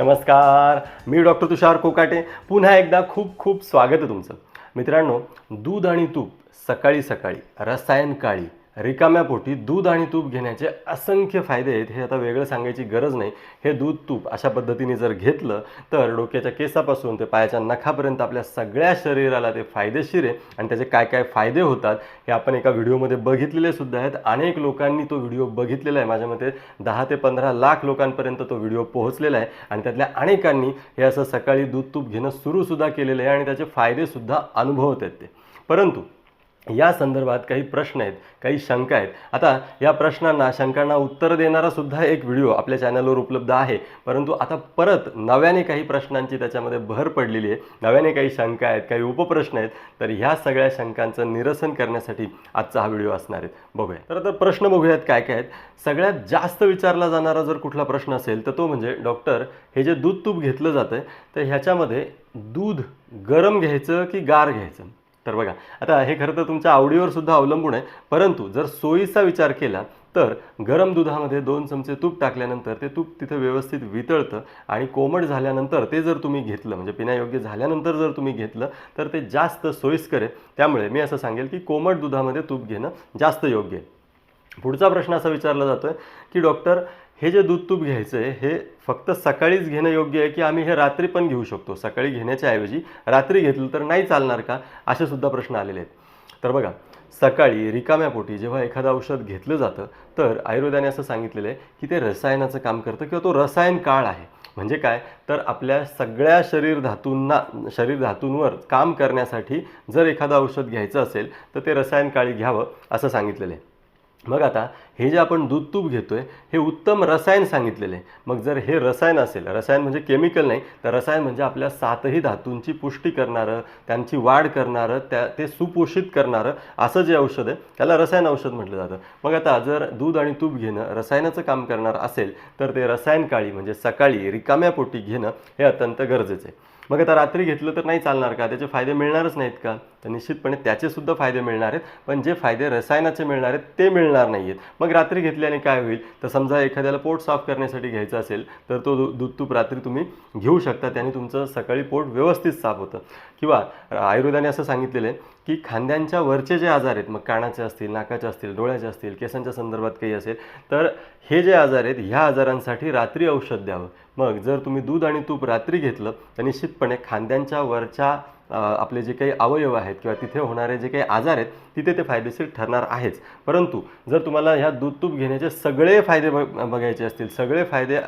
नमस्कार मी डॉक्टर तुषार कोकाटे. पुन्हा एकदा खूप खूप स्वागत आहे तुमचं. मित्रांनो दूध आणि तूप सकाळी सकाळी रसायन काळी. रिकाम्या पोटी दूध आणि तूप घेण्याचे असंख्य फायदे आहेत हे आता वेगळं सांगायची गरज नाही. हे दूध तूप अशा पद्धतीने जर घेतलं तर डोक्याच्या केसापासून ते पायाच्या नखापर्यंत आपल्या सगळ्या शरीराला ते फायदेशीर आहे. आणि त्याचे काय काय फायदे होतात हे आपण एका व्हिडिओमध्ये बघितलेले सुद्धा आहेत. अनेक लोकांनी तो व्हिडिओ बघितलेला आहे. माझ्या मते दहा ते पंधरा लाख लोकांपर्यंत तो व्हिडिओ पोहोचलेला आहे. आणि त्यातल्या अनेकांनी हे असं सकाळी दूध तूप घेणं सुरूसुद्धा केलेलं आहे आणि त्याचे फायदेसुद्धा अनुभवत आहेत ते. परंतु या संदर्भात काही प्रश्न आहेत काही शंका आहेत. आता या प्रश्नांना शंकांना उत्तर देणारा सुद्धा एक व्हिडिओ आपल्या चॅनलवर उपलब्ध आहे. परंतु आता परत नव्याने काही प्रश्नांची त्याच्यामध्ये भर पडलेली आहे. नव्याने काही शंका आहेत काही उपप्रश्न आहेत तर ह्या सगळ्या शंकांचं निरसन करण्यासाठी आजचा हा व्हिडिओ असणार आहे. बघूया. तर आता प्रश्न बघूयात काय काय आहेत. सगळ्यात जास्त विचारला जाणारा जर कुठला प्रश्न असेल तर तो म्हणजे डॉक्टर हे जे दूध तूप घेतलं जातं आहे तर ह्याच्यामध्ये दूध गरम घ्यायचं की गार घ्यायचं? तर बघा आता हे खरं तर तुमच्या आवडीवर सुद्धा अवलंबून आहे. परंतु जर सोयीचा विचार केला तर गरम दुधामध्ये दोन चमचे तूप टाकल्यानंतर ते तूप तिथं व्यवस्थित वितळतं आणि कोमट झाल्यानंतर ते जर तुम्ही घेतलं म्हणजे पिण्यायोग्य झाल्यानंतर जर तुम्ही घेतलं तर ते जास्त सोयीस्कर आहे. त्यामुळे मी असं सांगेल की कोमट दुधामध्ये तूप घेणं जास्त योग्य आहे. पुढचा प्रश्न असा विचारला जातो आहे की डॉक्टर हे जे दूध तूप घ्यायचं आहे हे फक्त सकाळीच घेणं योग्य आहे की आम्ही हे रात्री पण घेऊ शकतो? सकाळी घेण्याच्या ऐवजी रात्री घेतलं तर नाही चालणार का? असे सुद्धा प्रश्न आलेले आहेत. तर बघा सकाळी रिकाम्या पोटी जेव्हा एखादं औषध घेतलं जातं तर आयुर्वेदाने असं सांगितलेलं आहे की ते रसायनाचं काम करतं किंवा तो रसायन काळ आहे. म्हणजे काय? तर आपल्या सगळ्या शरीर धातूंना शरीर धातूंवर काम करण्यासाठी जर एखादं औषध घ्यायचं असेल तर ते रसायन काळी घ्यावं असं सांगितलेलं आहे. मग आता हे जे आपण दूध तूप घेतो आहे हे उत्तम रसायन सांगितलेले. आहे मग जर हे रसायन असेल रसायन म्हणजे केमिकल नाही तर रसायन म्हणजे आपल्या सातही धातूंची पुष्टी करणारं त्यांची वाढ करणारं त्या ते सुपोषित करणारं असं जे औषध आहे त्याला रसायन औषध म्हटलं जातं. मग आता जर दूध आणि तूप घेणं रसायनाचं काम करणार असेल तर ते रसायन काळी म्हणजे सकाळी रिकाम्या पोटी घेणं हे अत्यंत गरजेचं आहे. मग आता रात्री घेतलं तर नाही चालणार का? त्याचे फायदे मिळणारच नाहीत का? तर निश्चितपणे त्याचे सुद्धा फायदे मिळणार आहेत. पण जे फायदे रसायनाचे मिळणार आहेत ते मिळणार नाही आहेत मग रात्री घेतल्याने काय होईल? तर समजा एखाद्याला पोट साफ करण्यासाठी घ्यायचं असेल तर तो दूध तूप रात्री तुम्ही घेऊ शकता. त्याने तुमचं सकाळी पोट व्यवस्थित साफ होतं. किंवा आयुर्वेदाने असं सांगितलेलं आहे की खांद्यांच्या वरचे जे आजार आहेत मग कानाचे असतील नाकाचे असतील डोळ्याचे असतील केसांच्या संदर्भात काही असेल तर हे जे आजार आहेत ह्या आजारांसाठी रात्री औषध द्यावं. मग जर तुम्ही दूध आणि तूप रात्री घेतलं तर निश्चितपणे खांद्यांच्या वरच्या आपले जे काही अवयव आहेत किंवा तिथे होणारे जे काही आजार आहेत तिथे ते फायदेशीर ठरणार आहेच. परंतु जर तुम्हाला ह्या दूध तूप घेण्याचे सगळे फायदे ब बघायचे असतील सगळे फायदे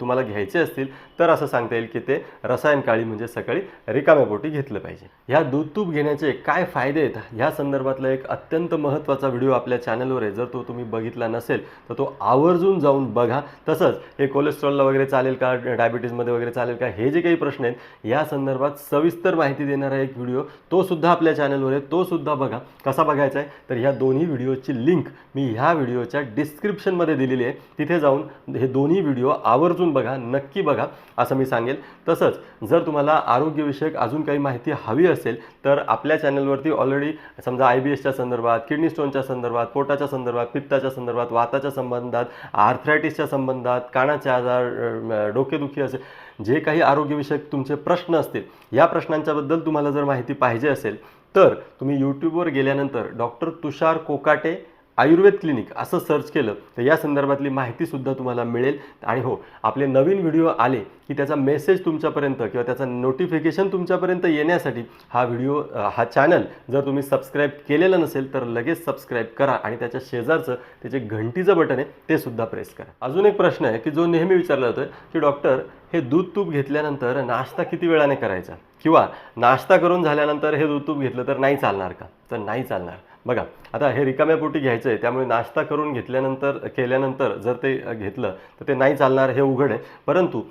तुम्हाला घ्यायचे असतील तर असं सांगता येईल की ते रसायन काळी म्हणजे सकाळी रिकाम्या पोटी घेतलं पाहिजे. ह्या दूध तूप घेण्याचे काय फायदे आहेत ह्या संदर्भातला एक अत्यंत महत्त्वाचा व्हिडिओ आपल्या चॅनलवर आहे. जर तो तुम्ही बघितला नसेल तर तो आवर्जून जाऊन बघा. तसंच हे कोलेस्ट्रॉलला वगैरे चालेल का डायबिटीजमध्ये वगैरे चालेल का हे जे काही प्रश्न आहेत या संदर्भात सविस्तर माहिती देणे देणारा एक व्हिडिओ तो सुद्धा आपल्या चॅनलवर आहे. तो सुद्धा बघा कसा बघायचा आहे? तर ह्या दोन्ही व्हिडिओची लिंक मी ह्या व्हिडिओच्या डिस्क्रिप्शनमध्ये दिलेली आहे. तिथे जाऊन हे दोन्ही व्हिडिओ आवर्जून बघा नक्की बघा असं मी सांगेल. तसंच जर तुम्हाला आरोग्यविषयक अजून काही माहिती हवी असेल तर आपल्या चॅनलवरती ऑलरेडी समजा आय बी एसच्या संदर्भात किडनी स्टोनच्या संदर्भात पोटाच्या संदर्भात पित्ताच्या संदर्भात वाताच्या संबंधात आर्थरायटिसच्या संबंधात कानाचे आजार डोकेदुखी असेल जे काही आरोग्यविषयक तुमचे प्रश्न असतील या प्रश्नांच्याबद्दल तुम्हाला जर माहिती पाहिजे असेल तर तुम्ही यूट्यूबवर गेल्यानंतर डॉक्टर तुषार कोकाटे आयुर्वेद क्लिनिक असं सर्च केलं तर या संदर्भातली माहितीसुद्धा तुम्हाला मिळेल. आणि हो आपले नवीन व्हिडिओ आले की त्याचा मेसेज तुमच्यापर्यंत किंवा त्याचा नोटिफिकेशन तुमच्यापर्यंत येण्यासाठी हा व्हिडिओ हा चॅनल जर तुम्ही सबस्क्राईब केलेला नसेल तर लगेच सबस्क्राईब करा आणि त्याच्या शेजारचं ते जे घंटीचं बटन आहे ते सुद्धा प्रेस करा. अजून एक प्रश्न आहे की जो नेहमी विचारला जातो की डॉक्टर हे दूध तूप घेतल्यानंतर नाश्ता किती वेळाने करायचा? किंवा नाश्ता करून झाल्यानंतर हे दूध तूप घेतलं तर नाही चालणार का? तर नाही चालणार. बघा आता हे रिकाम्या पोटी घ्यायचं आहे त्यामुळे नाश्ता करून घेतल्यानंतर केल्यानंतर जर ते घेतलं तर ते नाही चालणार हे उघड आहे. परंतु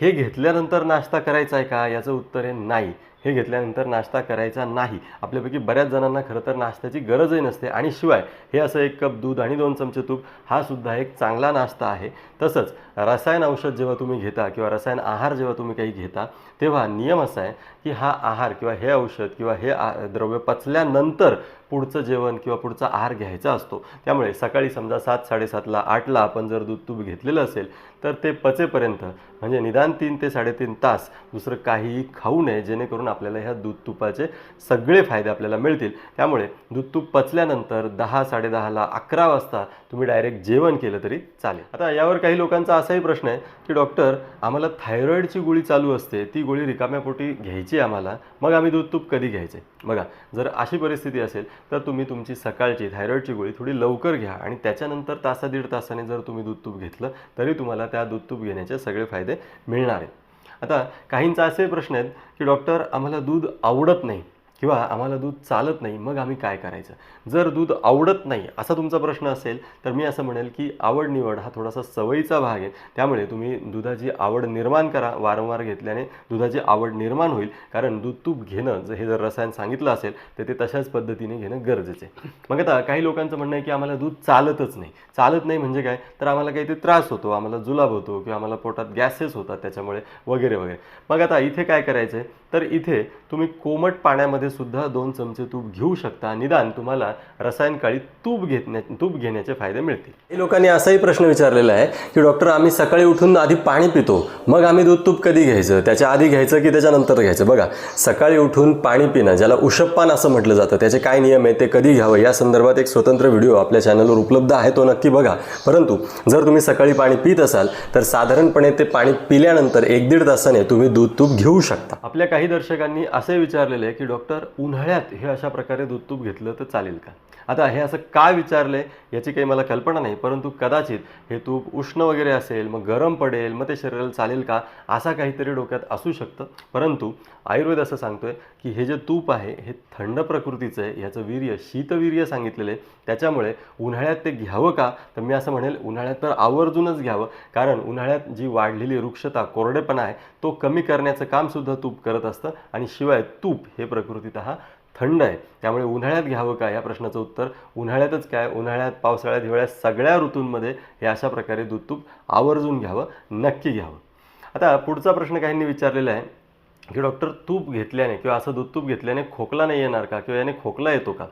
हे घेतल्यानंतर नाश्ता करायचा आहे का? याचं उत्तर आहे नाही. हे घेतल्यानंतर नाश्ता करायचा नाही. आपल्यापैकी बऱ्याच जणांना खरं तर नाश्त्याची गरजही नसते. आणि शिवाय हे असं एक कप दूध आणि दोन चमचे तूप हा सुद्धा एक चांगला नाश्ता आहे. तसंच रसायन औषध जेव्हा तुम्ही घेता किंवा रसायन आहार जेव्हा तुम्ही काही घेता तेव्हा नियम असा आहे की हा आहार किंवा हे औषध किंवा हे आ- द्रव्य पचल्यानंतर पुढचं जेवण किंवा पुढचा आहार घ्यायचा असतो. त्यामुळे सकाळी समजा सात साडेसातला आठला आपण जर दूध तूप घेतलेलं असेल तर ते पचेपर्यंत म्हणजे निदान तीन ते साडेतीन तास दुसरं काहीही खाऊ नये जेणेकरून आपल्याला ह्या दूध तुपाचे सगळे फायदे आपल्याला मिळतील. त्यामुळे दूध तूप पचल्यानंतर दहा साडेदहाला अकरा वाजता तुम्ही डायरेक्ट जेवण केलं तरी चालेल. आता यावर काही लोकांचा असाही प्रश्न आहे की डॉक्टर आम्हाला थायरॉईडची गोळी चालू असते ती गोळी रिकाम्या पोटी घ्यायची आम्हाला मग आम्ही दूध तूप कधी घ्यायचे? बघा जर अशी परिस्थिती असेल तर तुम्ही तुमची सकाळची थायरॉईडची गोळी थोडी लवकर घ्या आणि त्याच्यानंतर तासा दीड तासाने जर तुम्ही दूध तूप घेतलं तरी तुम्हाला त्या दूध तूप घेण्याचे सगळे फायदे मिळणार आहेत. आता काहींचा असे प्रश्न आहेत की डॉक्टर आम्हाला दूध आवडत नाही. किंवा आम्हाला दूध चालत नाही मग आम्ही काय करायचं? जर दूध आवडत नाही असा तुमचा प्रश्न असेल तर मी असं म्हणेल की आवड निवड हा थोडासा सवयीचा भाग आहे. त्यामुळे तुम्ही दुधाची आवड निर्माण करा वारंवार घेतल्याने दुधाची आवड निर्माण होईल. कारण दूध तूप घेणं जर हे जर रसायन सांगितलं असेल तर ते तशाच पद्धतीने घेणं गरजेचं आहे. मग आता काही लोकांचं म्हणणं आहे की आम्हाला दूध चालतच नाही. चालत नाही म्हणजे काय? तर आम्हाला काहीतरी त्रास होतो आम्हाला जुलाब होतो किंवा आम्हाला पोटात गॅसेस होतात त्याच्यामुळे वगैरे वगैरे. मग आता इथे काय करायचं आहे तर इथे तुम्ही कोमट पाण्यामध्ये सुद्धा दोन चमचे तूप घेऊ शकता. निदान तुम्हाला रसायन काळी तूप घेतण्या तूप घेण्याचे फायदे मिळतील. काही लोकांनी असाही प्रश्न विचारलेला आहे की डॉक्टर आम्ही सकाळी उठून आधी पाणी पितो. मग आम्ही दूध तूप कधी घ्यायचं? त्याच्या आधी घ्यायचं की त्याच्यानंतर घ्यायचं? बघा सकाळी उठून पाणी पिणं ज्याला उशप्पान असं म्हटलं जातं त्याचे काय नियम आहे ते कधी घ्यावं? या संदर्भात एक स्वतंत्र व्हिडिओ आपल्या चॅनलवर उपलब्ध आहे तो नक्की बघा. परंतु जर तुम्ही सकाळी पाणी पित असाल तर साधारणपणे ते पाणी पिल्यानंतर एक दीड तासाने तुम्ही दूध तूप घेऊ शकता. आपल्या काही काही दर्शकांनी असे विचारलेले आहे की डॉक्टर उन्हाळ्यात हे अशा प्रकारे दूध तूप घेतलं तर चालेल का? आता हे असं का आहे याची काही मला कल्पना नाही परंतु कदाचित हे तूप उष्ण वगैरे असेल मग गरम पडेल मग ते शरीराला चालेल का असा काहीतरी डोक्यात असू शकतं. परंतु आयुर्वेद असं सांगतोय की हे जे तूप आहे हे थंड प्रकृतीचं आहे ह्याचं वीर्य शीतवीर्य सांगितलेलं आहे. त्याच्यामुळे उन्हाळ्यात ते घ्यावं का? तर मी असं म्हणेल उन्हाळ्यात तर आवर्जूनच घ्यावं. कारण उन्हाळ्यात जी वाढलेली वृक्षता कोरडेपणा आहे तो कमी करण्याचं कामसुद्धा तूप करत असतं. आणि शिवाय तूप हे प्रकृतीत थंड आहे. त्यामुळे उन्हाळ्यात घ्यावं का या प्रश्नाचं उत्तर उन्हाळ्यातच काय? उन्हाळ्यात पावसाळ्यात हिवाळ्यात सगळ्या ऋतूंमध्ये हे अशा प्रकारे दूध तूप आवर्जून घ्यावं नक्की घ्यावं. आता पुढचा प्रश्न काहींनी विचारलेला आहे की डॉक्टर तूप घेतल्याने किंवा असं दूध तूप घेतल्याने खोकला नाही येणार का? किंवा याने खोकला येतो का?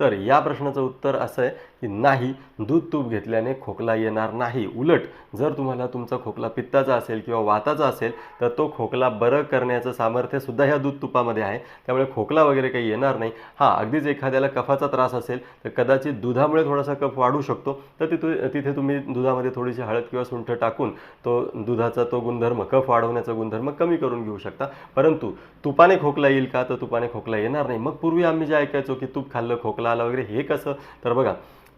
तर या प्रश्नाचं उत्तर असं आहे की नाही दूध तूप घेतल्याने खोकला येणार नाही. उलट जर तुम्हाला तुमचा खोकला पित्ताचा असेल किंवा वाताचा असेल तर तो खोकला बरं करण्याचं सामर्थ्य सुद्धा ह्या दूध तुपामध्ये आहे. त्यामुळे खोकला वगैरे काही येणार नाही. हां अगदीच एखाद्याला कफाचा त्रास असेल तर कदाचित दुधामुळे थोडासा कफ वाढू शकतो. तर तिथे तिथे तुम्ही दुधामध्ये थोडीशी हळद किंवा सुंठ टाकून तो दुधाचा तो गुणधर्म कफ वाढवण्याचा गुणधर्म कमी करून घेऊ शकता. परंतु तुपाने खोकला येईल का? तर तुपाने खोकला येणार नाही. मग पूर्वी आम्ही जे ऐकायचो की तूप खाल्लं खोकला आला वगैरे हे कसं? तर बघा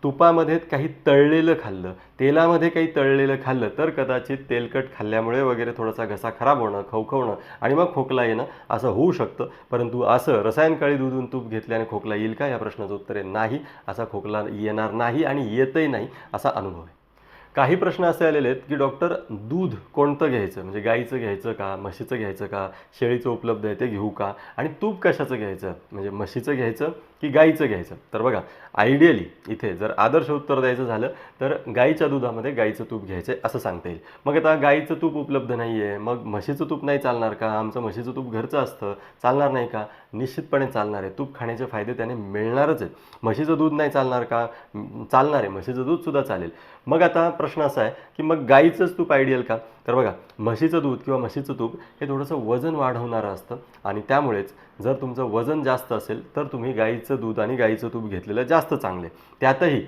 तुपामध्ये काही तळलेलं खाल्लं तेलामध्ये काही तळलेलं खाल्लं तर कदाचित तेलकट खाल्ल्यामुळे वगैरे थोडासा घसा खराब होणं खवखवणं आणि मग खोकला येणं असं होऊ शकतं. परंतु असं रसायनकाळी दूधून तूप घेतल्याने खोकला येईल का? या प्रश्नाचं उत्तर आहे नाही. असा खोकला येणार नाही आणि येतही नाही असा अनुभव आहे. काही प्रश्न असे आलेले आहेत की डॉक्टर दूध कोणतं घ्यायचं? म्हणजे गाईचं घ्यायचं का? म्हशीचं घ्यायचं का? शेळीचं उपलब्ध आहे ते घेऊ का? आणि तूप कशाचं घ्यायचं? म्हणजे म्हशीचं घ्यायचं की गाईचं घ्यायचं. तर बघा आयडियली इथे जर आदर्श उत्तर द्यायचं झालं तर गाईच्या दुधामध्ये गाईचं तूप घ्यायचं आहे असं सांगता येईल. मग आता गाईचं तूप उपलब्ध नाही आहे मग म्हशीचं तूप नाही चालणार का? आमचं म्हशीचं तूप घरचं असतं चालणार नाही का? निश्चितपणे चालणार आहे. तूप खाण्याचे फायदे त्याने मिळणारच आहेत. म्हशीचं दूध नाही चालणार का? चालणार आहे. म्हशीचं दूधसुद्धा चालेल. मग आता प्रश्न असा आहे की मग गाईचंच तूप आयडियल का? तर बघा म्हशीचं दूध किंवा म्हशीचं तूप हे थोडंसं वजन वाढवणारं असतं आणि त्यामुळेच जर तुमचं वजन जास्त असेल तर तुम्ही गाईचं दूध आणि गाईचं तूप घेतलेलं जास्त चांगले. त्यातही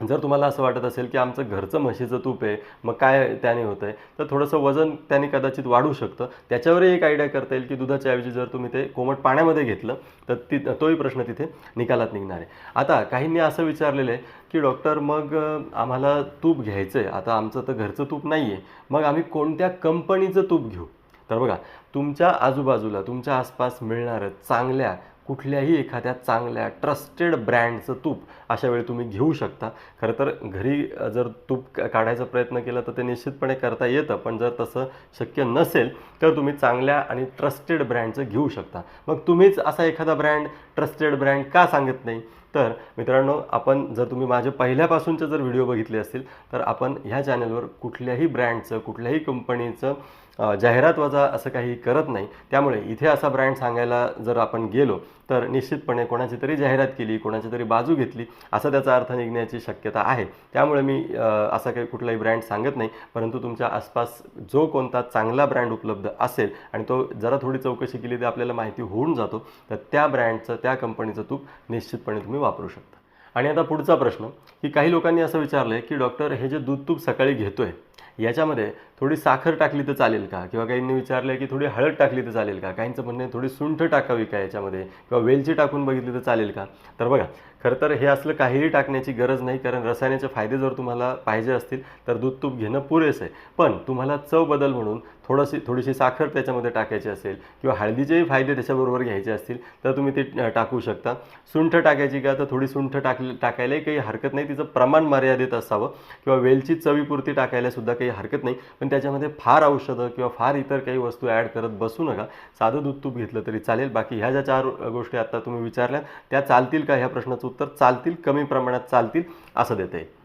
जर तुम्हाला असं वाटत असेल की आमचं घरचं म्हशीचं तूप आहे मग काय त्याने होतं आहे तर थोडंसं वजन त्याने कदाचित वाढू शकतं. त्याच्यावरही एक आयडिया करता येईल की दुधाच्या ऐवजी जर तुम्ही ते कोमट पाण्यामध्ये घेतलं तर ती तोही प्रश्न तिथे निकालात निघणार आहे. आता काहींनी असं विचारलेलं आहे की डॉक्टर मग आम्हाला तूप घ्यायचं आहे आता आमचं तर घरचं तूप नाही आहे मग आम्ही कोणत्या कंपनीचं तूप घेऊ? तर बघा तुमच्या आजूबाजूला तुमच्या आसपास मिळणारं चांगल्या कुठल्याही एखाद्या चांगल्या ट्रस्टेड ब्रँडचं तूप अशा वेळी तुम्ही घेऊ शकता. खरं तर घरी जर तूप काढायचा प्रयत्न केला तर ते निश्चितपणे करता येतं. पण जर तसं शक्य नसेल तर तुम्ही चांगल्या आणि ट्रस्टेड ब्रँडचं घेऊ शकता. मग तुम्हीच असा एखादा ब्रँड ट्रस्टेड ब्रँड का सांगत नाही? तर मित्रांनो आपण जर तुम्ही माझे पहिल्यापासूनचे जर व्हिडिओ बघितले असतील तर आपण ह्या चॅनलवर कुठल्याही ब्रँडचं कुठल्याही कंपनीचं जाहिरात वजा असं काही करत नाही. त्यामुळे इथे असा ब्रँड सांगायला जर आपण गेलो तर निश्चितपणे कोणाची तरी जाहिरात केली कोणाची तरी बाजू घेतली असा त्याचा अर्थ निघण्याची शक्यता आहे. त्यामुळे मी असा काही कुठलाही ब्रँड सांगत नाही परंतु तुमच्या आसपास जो कोणता चांगला ब्रँड उपलब्ध असेल आणि तो जरा थोडी चौकशी केली तर आपल्याला माहिती होऊन जातो तर त्या ब्रँडचं त्या कंपनीचं तूप निश्चितपणे तुम्ही वापरू शकता. आणि आता पुढचा प्रश्न की काही लोकांनी असं विचारलं आहे की डॉक्टर हे जे दूध तूप सकाळी आहे याच्यामध्ये थोडी साखर टाकली तर चालेल का? किंवा काहींनी विचारलं की थोडी हळद टाकली तर चालेल का? काहींचं म्हणणं थोडी सुंठ टाकावी का याच्यामध्ये? किंवा वेलची टाकून बघितली तर चालेल का? तर बघा खरं तर हे असलं काहीही टाकण्याची गरज नाही कारण रसायनाचे फायदे जर तुम्हाला पाहिजे असतील तर दूध तूप घेणं पुरेसं आहे. पण तुम्हाला चव बदल म्हणून थोडीशी थोडीशी साखर त्याच्यामध्ये टाकायची असेल किंवा हळदीचेही फायदे त्याच्याबरोबर घ्यायचे असतील तर तुम्ही ते टाकू शकता. सुंठ टाकायची का तर थोडी सुंठ टाकली टाकायलाही काही हरकत नाही. तिचं प्रमाण मर्यादित असावं. किंवा वेलची चवीपुरती टाकायलासुद्धा काही हरकत नाही. पण त्याच्यामध्ये फार औषधं किंवा फार इतर काही वस्तू ॲड करत बसू नका. साधं दूध तूप घेतलं तरी चालेल. बाकी ह्या ज्या चार गोष्टी आत्ता तुम्ही विचारल्या त्या चालतील का? ह्या प्रश्नाचं उत्तर चालतील कमी प्रमाणात चालतील असं देता. येईल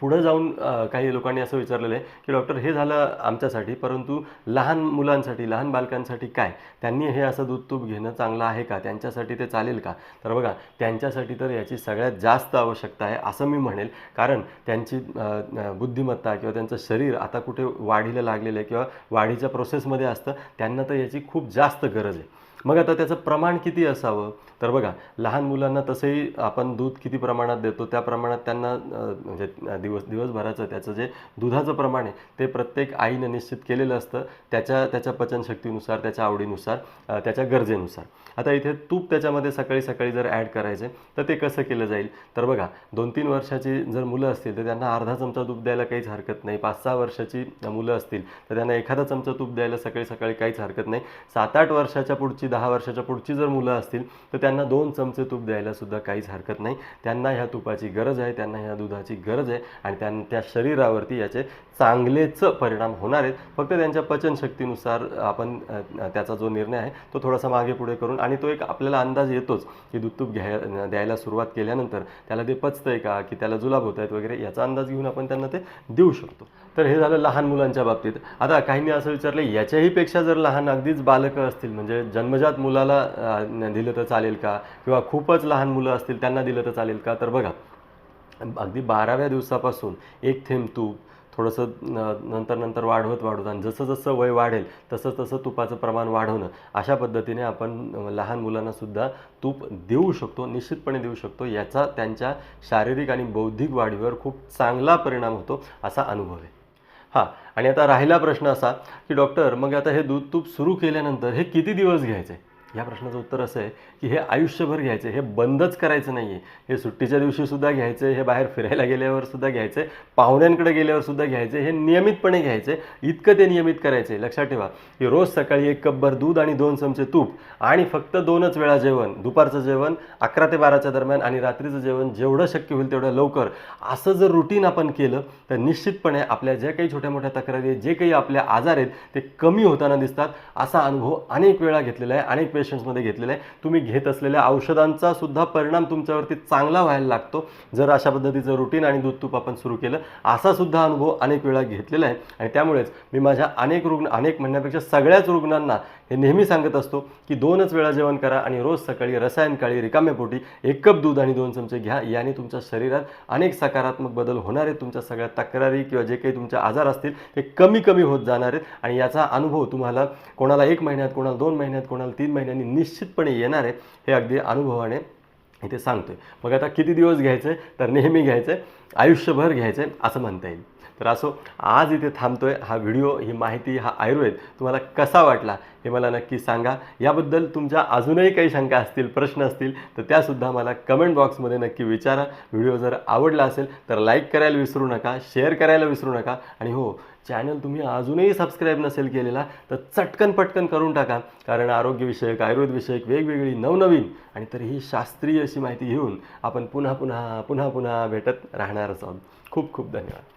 पुढं जाऊन काही लोकांनी असं विचारलेलं आहे की डॉक्टर हे झालं आमच्यासाठी परंतु लहान मुलांसाठी लहान बालकांसाठी काय? त्यांनी हे असं दूध तूप घेणं चांगलं आहे का? त्यांच्यासाठी ते चालेल का? तर बघा त्यांच्यासाठी तर याची सगळ्यात जास्त आवश्यकता आहे असं मी म्हणेल. कारण त्यांची बुद्धिमत्ता किंवा त्यांचं शरीर आता कुठे वाढीला लागलेलं आहे किंवा वाढीच्या प्रोसेसमध्ये असतं त्यांना तर याची खूप जास्त गरज आहे. मग आता त्याचं प्रमाण किती असावं? तर बघा लहान मुलांना तसंही आपण दूध किती प्रमाणात देतो त्या प्रमाणात त्यांना म्हणजे दिवस दिवसभराचं त्याचं जे दुधाचं प्रमाण आहे ते प्रत्येक आईनं निश्चित केलेलं असतं त्याच्या त्याच्या पचनशक्तीनुसार त्याच्या आवडीनुसार त्याच्या गरजेनुसार. आता इथे तूप त्याच्यामध्ये सकाळी सकाळी जर ॲड करायचे तर ते कसं केलं जाईल? तर बघा दोन तीन वर्षाची जर मुलं असतील तर त्यांना अर्धा चमचा तूप द्यायला काहीच हरकत नाही. पाच सहा वर्षाची मुलं असतील तर त्यांना एखादा चमचा तूप द्यायला सकाळी सकाळी काहीच हरकत नाही. सात आठ वर्षाच्या पुढची दहा वर्षाच्या पुढची जर मुलं असतील तर त्यांना दोन चमचे तूप द्यायला सुद्धा काहीच हरकत नाही. त्यांना ह्या तुपाची गरज आहे त्यांना ह्या दुधाची गरज आहे आणि त्यां त्या शरीरावरती याचे चांगलेच परिणाम होणार आहेत. फक्त त्यांच्या पचनशक्तीनुसार आपण त्याचा जो निर्णय आहे तो थोडासा मागे पुढे करून आणि तो एक आपल्याला अंदाज येतोच की दूध तूप घ्याय द्यायला सुरुवात केल्यानंतर त्याला ते पचतंय का की त्याला जुलाब होत आहेत वगैरे याचा अंदाज घेऊन आपण त्यांना ते देऊ शकतो. तर हे झालं लहान मुलांच्या बाबतीत. आता काहींनी असं विचारलं याच्याही पेक्षा जर लहान अगदीच बालकं असतील म्हणजे जन्मजात मुलाला दिलं तर चालेल का? किंवा खूपच लहान मुलं असतील त्यांना दिलं तर चालेल का? तर बघा अगदी बाराव्या दिवसापासून एक थेंब तूप थोडंसं नंतर नंतर वाढवत वाढवत आणि जसं जसं वय वाढेल तसं तसं तुपाचं प्रमाण वाढवणं अशा पद्धतीने आपण लहान मुलांनासुद्धा तूप देऊ शकतो निश्चितपणे देऊ शकतो. याचा त्यांच्या शारीरिक आणि बौद्धिक वाढीवर खूप चांगला परिणाम होतो असा अनुभव आहे. हां आणि आता राहिला प्रश्न असा की डॉक्टर मग आता हे दूध तूप सुरू केल्यानंतर हे किती दिवस घ्यायचे? या प्रश्नाचं उत्तर असं आहे की हे आयुष्यभर घ्यायचं हे बंदच करायचं नाही आहे हे सुट्टीच्या दिवशी सुद्धा घ्यायचं हे बाहेर फिरायला गेल्यावर सुद्धा घ्यायचं पाहुण्यांकडे गेल्यावर सुद्धा घ्यायचं हे नियमितपणे घ्यायचे इतकं ते नियमित करायचं आहे लक्षात ठेवा की रोज सकाळी एक कपभर दूध आणि दोन चमचे तूप आणि फक्त दोनच वेळा जेवण दुपारचं जेवण अकरा ते बाराच्या दरम्यान आणि रात्रीचं जेवण जेवढं शक्य होईल तेवढं लवकर. असं जर रुटीन आपण केलं तर निश्चितपणे आपल्या ज्या काही छोट्या मोठ्या तक्रारी जे काही आपले आजार आहेत ते कमी होताना दिसतात. असा अनुभव अनेक वेळा घेतलेला आहे अनेक पेशंट्समध्ये घेतलेलं आहे. तुम्ही घेत असलेल्या औषधांचा सुद्धा परिणाम तुमच्यावरती चांगला व्हायला लागतो. जर अशा पद्धतीचं रुटीन आणि दूध तूप आपण सुरू केलं असा सुद्धा अनुभव अनेक वेळा घेतलेला आहे. आणि त्यामुळेच मी माझ्या अनेक रुग्ण अनेक म्हणण्यापेक्षा सगळ्याच रुग्णांना हे नेहमी सांगत असतो की दोनच वेळा जेवण करा आणि रोज सकाळी रसायन काळी रिकाम्या पोटी एक कप दूध आणि दोन चमचे घ्या. याने तुमच्या शरीरात अनेक सकारात्मक बदल होणार आहेत. तुमच्या सगळ्या तक्रारी किंवा जे काही तुमचे आजार असतील ते कमी कमी होत जाणार आहेत आणि याचा अनुभव तुम्हाला कोणाला एक महिन्यात कोणाला दोन महिन्यात कोणाला तीन महिन्यांनी निश्चितपणे येणार आहे हे अगदी अनुभवाने इथे सांगतोय. मग आता किती दिवस घ्यायचे? तर नेहमी घ्यायचे. आयुष्यभर घ्यायचे असं म्हणता येईल. तर असो आज इथे थांबतो आहे हा व्हिडिओ ही माहिती हा आयुर्वेद तुम्हाला कसा वाटला हे मला नक्की सांगा. याबद्दल तुमच्या अजूनही काही शंका असतील प्रश्न असतील तर त्यासुद्धा मला कमेंट बॉक्समध्ये नक्की विचारा. व्हिडिओ जर आवडला असेल तर लाईक करायला विसरू नका शेअर करायला विसरू नका. आणि हो चॅनल तुम्ही अजूनही सबस्क्राईब नसेल केलेला तर चटकन पटकन करून टाका. कारण आरोग्यविषयक आयुर्वेदविषयक वेगवेगळी नवनवीन आणि तरीही शास्त्रीय अशी माहिती घेऊन आपण पुन्हा पुन्हा पुन्हा पुन्हा भेटत राहणारच आहोत. खूप खूप धन्यवाद.